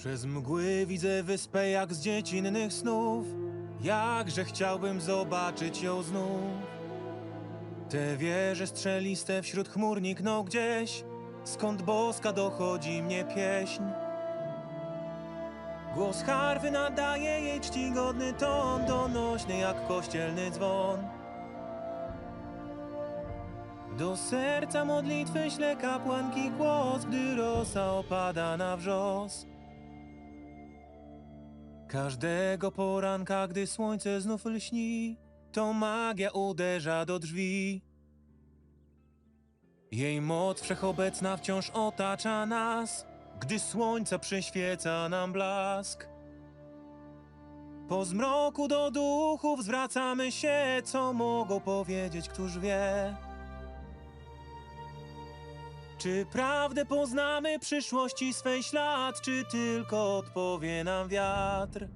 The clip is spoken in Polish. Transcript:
Przez mgły widzę wyspę jak z dziecinnych snów. Jakże chciałbym zobaczyć ją znów. Te wieże strzeliste wśród chmur nikną gdzieś, skąd boska dochodzi mnie pieśń. Głos harfy nadaje jej czcigodny ton, donośny jak kościelny dzwon. Do serca modlitwy śle kapłanki głos, gdy rosa opada na wrzos. Każdego poranka, gdy słońce znów lśni, to magia uderza do drzwi. Jej moc wszechobecna wciąż otacza nas, gdy słońca przyświeca nam blask. Po zmroku do duchów zwracamy się, co mogą powiedzieć, któż wie. Czy prawdę poznamy przyszłości swej ślad, czy tylko odpowie nam wiatr?